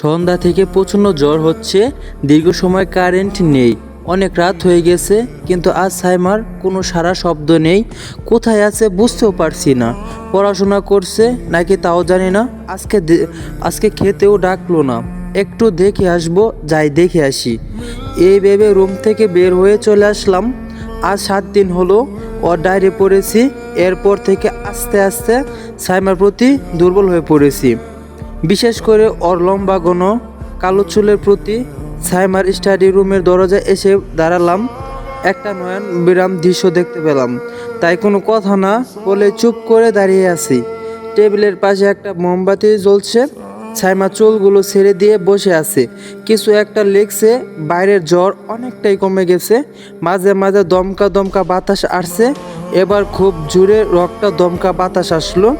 সন্ধ্যা থেকে প্রচণ্ড জ্বর হচ্ছে, দীর্ঘ সময় কারেন্ট নেই, অনেক রাত হয়ে গেছে, কিন্তু আজ সাইমার কোনো সারা শব্দ নেই, কোথায় আছে বুঝতেও পারছি না, পড়াশোনা করছে নাকি তাও জানি না, আজকে আজকে খেতেও ডাকলো না, একটু দেখে আসব, যাই দেখে আসি, এই ভেবে রুম থেকে বের হয়ে চলে আসলাম, আজ সাত দিন হলো ওর ডায়েরি পড়েছি, এরপর থেকে আস্তে আস্তে সাইমার প্রতি দুর্বল হয়ে পড়েছি। বিশেষ করে ওর লম্বা ঘন কালো চুলের প্রতি সাইমার স্টাডি রুমের দরজায় এসে দাঁড়ালাম। একটা নয়ন বিরাম দৃশ্য দেখতে পেলাম। তাই কোনো কথা না বলে চুপ করে দাঁড়িয়ে আছি। টেবিলের পাশে একটা মোমবাতি জ্বলছে। সাইমা চুলগুলো ছেড়ে দিয়ে বসে আছে। কিছু একটা লেগছে বাইরের জ্বর অনেকটাই কমে গেছে। মাঝে মাঝে দমকা দমকা বাতাস আসছে। এবার খুব জোরে রক্তা দমকা বাতাস আসলো।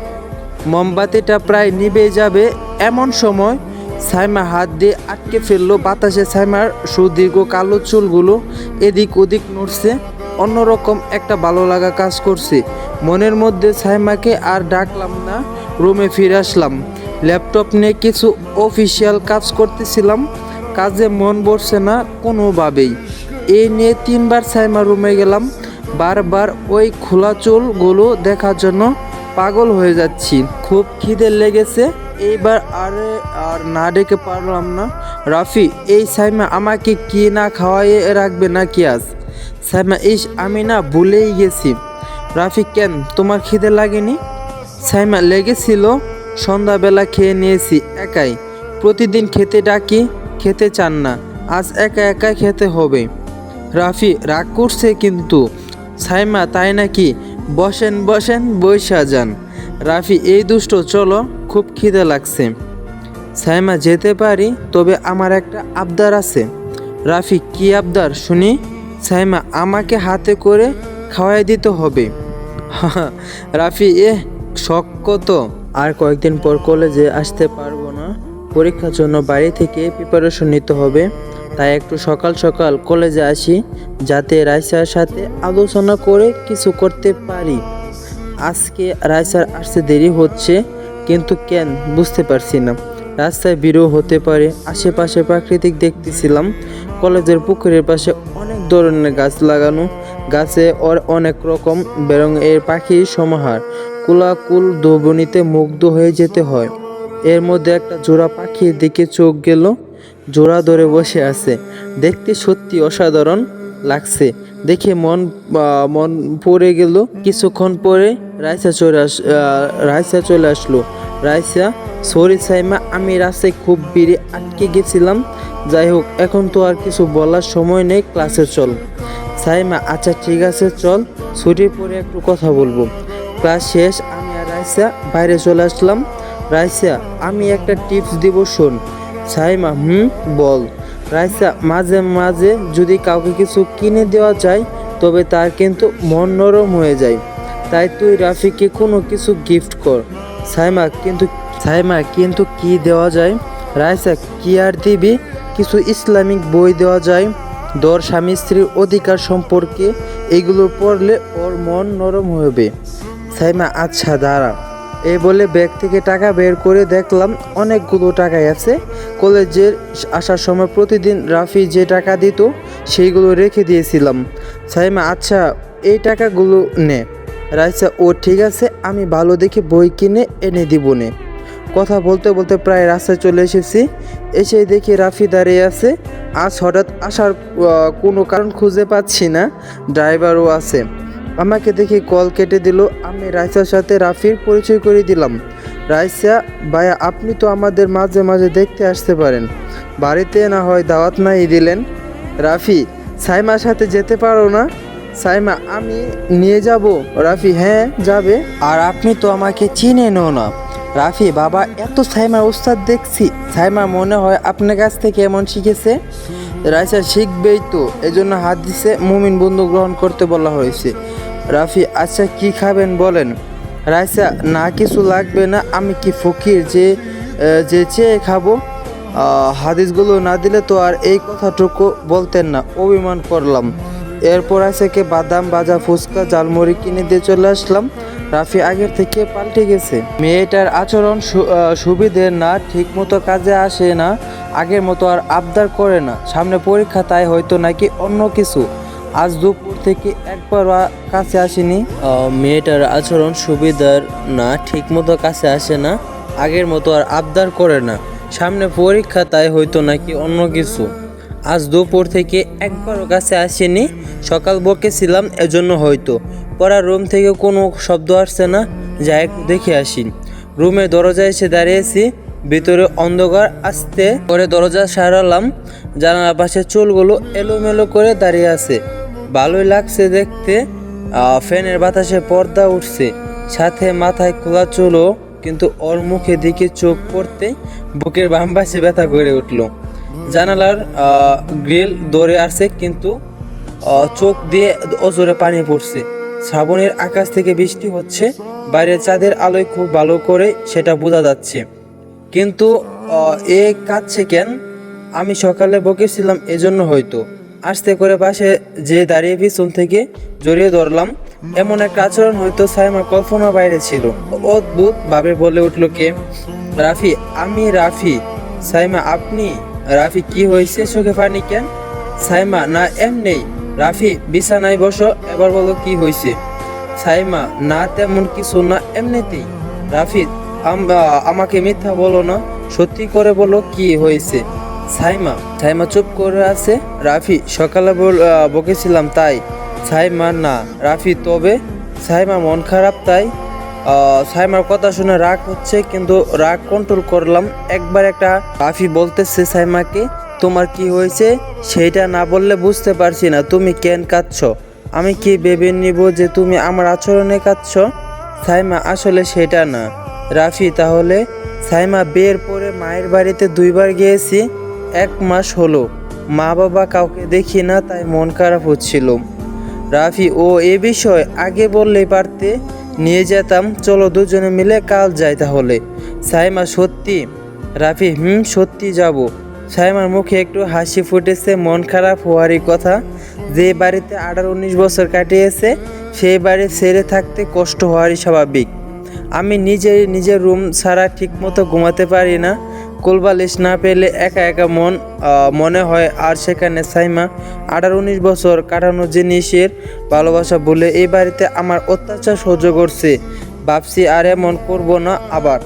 মোমবাতিটা প্রায় নিভে যাবে এমন সময় সাইমা হাত দিয়ে আটকে ফেলল বাতাসে। সাইমার সুদীর্ঘ কালো চুলগুলো এদিক ওদিক নড়ছে। অন্যরকম একটা ভালো লাগা কাজ করছে। মনের মধ্যে সাইমাকে আর ডাকলাম না, রুমে ফিরে আসলাম। ল্যাপটপ নিয়ে কিছু অফিসিয়াল কাজ করতেছিলাম। কাজে মন বসছে না কোনোভাবেই। এই নিয়ে তিনবার সাইমা রুমে গেলাম। বারবার ওই খোলা চুলগুলো দেখার জন্য পাগল হয়ে যাচ্ছি। খুব খিদে লেগেছে। এইবার আরে আর না ডেকে পারলাম না। রাফি, এই সাইমা আমাকে কি না খাওয়াইয়ে রাখবে না কি আজ? সাইমা, ইস, আমি না ভুলেই গেছি। রাফি, কেন, তোমার খিদে লাগেনি? সাইমা, লেগেছিল, সন্ধ্যাবেলা খেয়ে নিয়েছি, একাই। প্রতিদিন খেতে ডাকি, খেতে চান না, আজ একা একা খেতে হবে। রাফি, রাগ করছে কিন্তু। সাইমা, তাই নাকি? বসেন বসেন বৈশা যান। রাফি, এই দুষ্ট, চলো, খুব খিদে লাগছে। সাইমা, যেতে পারি, তবে আমার একটা আবদার আছে। রাফি, কি আবদার, শুনি? সাইমা, আমাকে হাতে করে খাওয়াই দিতে হবে। রাফি এ শখ কত? আর কয়েকদিন পর কলেজে আসতে পারব না। পরীক্ষার জন্য বাড়ি থেকে প্রিপারেশন নিতে হবে। তাই একটু সকাল সকাল কলেজে আসি, যাতে রাইসার সাথে আলোচনা করে কিছু করতে পারি। আজকে রাইসার আসতে দেরি হচ্ছে, কিন্তু কেন বুঝতে পারছি না। রাস্তায় বিরো হতে পারে, আশেপাশে প্রাকৃতিক দেখতেছিলাম। কলেজের পুকুরের পাশে অনেক ধরনের গাছ লাগানো, গাছে ওর অনেক রকম বেরং এর পাখির সমাহার। কুলাকুল দোবনিতে মুগ্ধ হয়ে যেতে হয়। এর মধ্যে একটা জোড়া পাখির দিকে চোখ গেল, জোড়া ধরে বসে আছে। দেখতে সত্যি অসাধারণ লাগছে। দেখে মন মন পড়ে গেল। কিছুক্ষণ পরে রাইসা চলে আস রাইসা চলে আসলো। রাইসা সরি সাইমা, আমি রাস্তায় খুব ভিড়ে আটকে গেছিলাম। যাই হোক, এখন তো আর কিছু বলার সময় নেই, ক্লাসে চল। সাইমা আচ্ছা ঠিক আছে, চল, ছুটির পরে একটু কথা বলব। ক্লাস শেষ, আমি আর রাইসা বাইরে চলে আসলাম। রাইসা, আমি একটা টিপস দিব, শোন। সাইমা, হুম, বল। রাইসা, মাঝে মাঝে যদি কাউকে কিছু কিনে দেওয়া যায়, তবে তার কিন্তু মন নরম হয়ে যায়। তাই তুই রাফিকে কোনো কিছু গিফট কর। সাইমা, কিন্তু সাইমা, কিন্তু কি দেওয়া যায়? রাইসা, কি আর দিবি? কিছু ইসলামিক বই দেওয়া যায়। দর স্বামী স্ত্রীর অধিকার সম্পর্কে এগুলো পড়লে ওর মন নরম হবে। সাইমা আচ্ছা দাঁড়া। এ বলে ব্যাগ থেকে টাকা বের করে দেখলাম অনেকগুলো টাকাই আছে। কলেজের আসার সময় প্রতিদিন রাফি যে টাকা দিত, সেইগুলো রেখে দিয়েছিলাম। সাইমা আচ্ছা এই টাকাগুলো নে। রাইসা, ও, ঠিক আছে, আমি ভালো দেখে বই কিনে এনে দিব নে কথা বলতে বলতে প্রায় রাস্তায় চলে এসেছি। এসে দেখি রাফি দাঁড়িয়ে আছে। আজ হঠাৎ আসার কোনো কারণ খুঁজে পাচ্ছি না। ড্রাইভারও আছে। আমাকে দেখে কল কেটে দিল। আমি রাইসার সাথে রাফির পরিচয় করে দিলাম। রাইসা, ভাইয়া, আপনি তো আমাদের মাঝে মাঝে দেখতে আসতে পারেন। বাড়িতে না হয় দাওয়াত নাই দিলেন। রাফি, সাইমার সাথে যেতে পারো না? সাইমা, আমি নিয়ে যাব। রাফি হ্যাঁ যাবে। আর আপনি তো আমাকে চিনেনও না। রাফি, বাবা, এত সাইমার উস্তাদ দেখছি। সাইমা, মনে হয় আপনার কাছ থেকে এমন শিখেছে? রাইসা, শিখবেই তো। এজন্য হাত দিছে, মুমিন বন্ধু গ্রহণ করতে বলা হয়েছে। রাফি আচ্ছা কি খাবেন বলেন? রাইসা, না, কিছু লাগবে না। আমি কি ফকির যে যে চেয়ে খাব? হাদিসগুলো না দিলে তো আর এই কথাটুকু বলতেন না। অভিমান করলাম। এরপর আছে আইসাকে বাদাম বাজা ফুচকা জালমুড়ি কিনে দিয়ে চলে আসলাম। রাফি আগের থেকে পাল্টে গেছে। মেয়েটার আচরণ সু- আহ, সুবিধের না ঠিক মতো কাজে আসে না আগের মতো আর আবদার করে না। সামনে পরীক্ষা তাই হয়তো নাকি অন্য কিছু। আজ দুপুর থেকে একবার কাছে আসেনি। মেয়েটার আচরণ সুবিধার না ঠিক মতো কাছে আসে না আগের মতো আর আবদার করে না। সামনে পরীক্ষা তাই হয়তো নাকি অন্য কিছু। আজ দুপুর থেকে একবারও কাছে আসেনি। সকাল বকেছিলাম এজন্য হয়তো। পড়ার রুম থেকে কোনো শব্দ আসছে না, যা একটু দেখে আসি। রুমের দরজায় এসে দাঁড়িয়েছি, ভিতরে অন্ধকার আসতে। করে দরজা সারালাম, জানালার পাশে চুলগুলো এলোমেলো করে দাঁড়িয়ে আছে। ভালোই লাগছে দেখতে ফ্যানের বাতাসে পর্দা উঠছে। সাথে মাথায় খোলা চুলও, কিন্তু ওর মুখে দিকে চোখ পড়তে বুকের বাম পাশে ব্যথা করে উঠল। জানালার গ্রিল দৌড়ে আসছে কিন্তু চোখ দিয়ে অজরে পানি পড়ছে। শ্রাবণের আকাশ থেকে বৃষ্টি হচ্ছে, বাইরের চাঁদের আলোয় খুব ভালো করে সেটা বোঝা যাচ্ছে। কিন্তু এ কাঁদছে কেন? আমি সকালে বকেছিলাম এজন্য হয়তো। আস্তে করে পাশে যে দাঁড়িয়ে পিছন থেকে জড়িয়ে ধরলাম, এমন একটা আচরণ হয়তো সাইমা কল্পনা বাইরে ছিল। অদ্ভুত ভাবে বলে উঠল কে? রাফি, আমি রাফি। সাইমা, আপনি? রাফি কি হয়েছে চোখে পানি কেন? সাইমা, না, এমনি। রাফি, বিছানায় বসো, এবার বলো কি হয়েছে। সাইমা, না, তেমন কিছু না, এমনিতেই। রাফি আম- আমাকে মিথ্যা বলো না, সত্যি করে বলো কি হয়েছে। সাইমা সাইমা চুপ করে আছে। রাফি, সকালে বকেছিলাম তাই। সাইমা, না। রাফি, তবে? সাইমা, মন খারাপ তাই? সাইমার কথা শুনে রাগ হচ্ছে, কিন্তু রাগ কন্ট্রোল করলাম। একবার একটা রাফি বলতেছে সাইমাকে, তোমার কি হয়েছে? সেইটা না বললে বুঝতে পারছি না, তুমি কেন কাঁদছ? আমি কি ভেবে নিব যে তুমি আমার আচরণে কাঁদছ? সাইমা, আসলে সেটা না। রাফি, তাহলে? সাইমা বের পরে মায়ের বাড়িতে দুইবার গিয়েছি, এক মাস হলো। মা বাবা কাউকে দেখি না, তাই মন খারাপ হচ্ছিল। রাফি, ও এ বিষয় আগে বললেই পারতে? নিয়ে যেতাম। চলো দুজনে মিলে কাল যাই তাহলে। সাইমা, সত্যি? রাফি, হুম, সত্যি যাব। সাইমার মুখে একটু হাসি ফুটেছে, মন খারাপ হওয়ারই কথা। যে বাড়িতে আঠারো উনিশ বছর কাটিয়েছে সেই বাড়ি ছেড়ে থাকতে কষ্ট হওয়ারই স্বাভাবিক। আমি নিজেই নিজের রুম ছাড়া ঠিকমতো ঘুমাতে পারি না। কোলবালিশ না পেলে একা একা মন মনে হয় আর সেখানে সাইমা আঠারো উনিশ বছর কাটানো জিনিসের ভালোবাসা বলে এই বাড়িতে আমার অত্যাচার সহ্য করছে। ভাবছি আর এমন করব না আবার।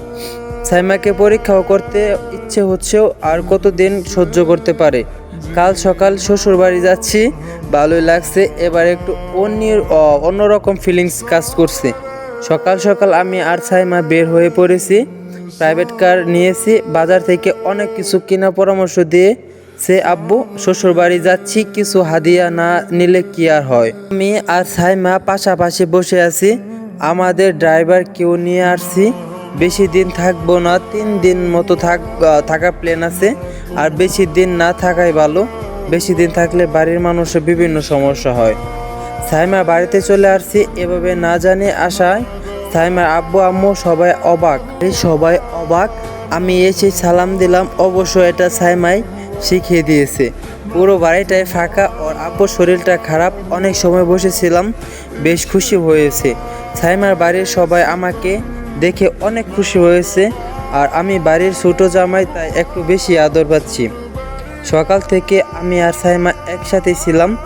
সাইমাকে পরীক্ষাও করতে ইচ্ছে হচ্ছেও আর কতদিন সহ্য করতে পারে। কাল সকাল শ্বশুর বাড়ি যাচ্ছি, ভালোই লাগছে, এবার একটু অন্য অন্যরকম ফিলিংস কাজ করছে। সকাল সকাল আমি আর সাইমা বের হয়ে পড়েছি। প্রাইভেট কার নিয়েছি, বাজার থেকে অনেক কিছু কেনা পরামর্শ দিয়ে সে আব্বু শ্বশুর বাড়ি যাচ্ছি, কিছু হাদিয়া না নিলে কি আর হয়? আমি আর সাইমা পাশাপাশি বসে আছি, আমাদের ড্রাইভার কেউ নিয়ে আসছি, বেশি দিন থাকব না, তিন দিন মতো থাক থাকার প্ল্যান আছে, আর বেশি দিন না থাকাই ভালো, বেশি দিন থাকলে বাড়ির মানুষের বিভিন্ন সমস্যা হয়। সাইমা বাড়িতে চলে আসছি, এভাবে না জানে আসায় সাইমার আব্বু, আম্মু সবাই অবাক। সবাই অবাক। আমি এসে সালাম দিলাম। অবশ্য এটা সাইমাই শিখিয়ে দিয়েছে। পুরো বাড়িটায় ফাঁকা। ওর আব্বুর শরীরটা খারাপ। অনেক সময় বসেছিলাম। বেশ খুশি হয়েছে। সাইমার বাড়ির সবাই আমাকে দেখে অনেক খুশি হয়েছে। আর আমি বাড়ির ছোটো জামাই, তাই একটু বেশি আদর পাচ্ছি। সকাল থেকে আমি আর সাইমা একসাথে ছিলাম।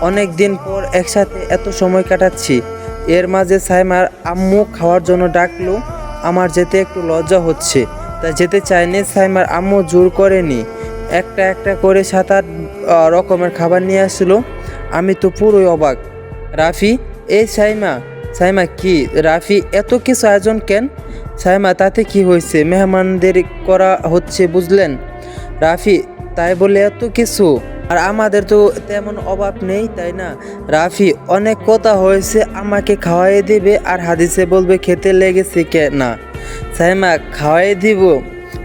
অনেক দিন পর একসাথে এত সময় কাটাচ্ছি। এর মাঝে সাইমার আম্মু খাওয়ার জন্য ডাকলো, আমার যেতে একটু লজ্জা হচ্ছে। তাই যেতে চাইনি সাইমার আম্মু জোর করেনি। একটা একটা করে সাত আট রকমের খাবার নিয়ে আসলো। আমি তো পুরোই অবাক। রাফি এই সাইমা সাইমা কি? রাফি, এত কিছু আয়োজন কেন? সাইমা, তাতে কি হয়েছে? মেহমানদের করা হচ্ছে, বুঝলেন? রাফি, তাই বলে এত কিছু? আর আমাদের তো তেমন অভাব নেই, তাই না? রাফি, অনেক কথা হয়েছে, আমাকে খাওয়াই দিবে আর হাদিসে বলবে খেতে লেগেছে কে না? সাইমা, খাওয়াই দিব।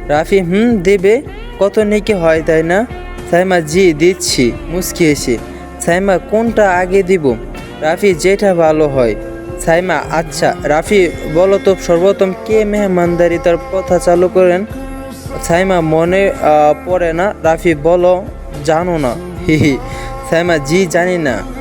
রাফি, হুম, দেবে। কত নেকি হয়, তাই না? সাইমা, জি, দিচ্ছি মুসকি এসে সাইমা, কোনটা আগে দিব? রাফি, যেটা ভালো হয়। সাইমা আচ্ছা রাফি, বলো তো সর্বপ্রথম কে মেহমানদারি তার কথা চালু করেন? সাইমা, মনে পড়ে না। রাফি, বলো। জানো না। হি হি। সাইমা জি জানি না।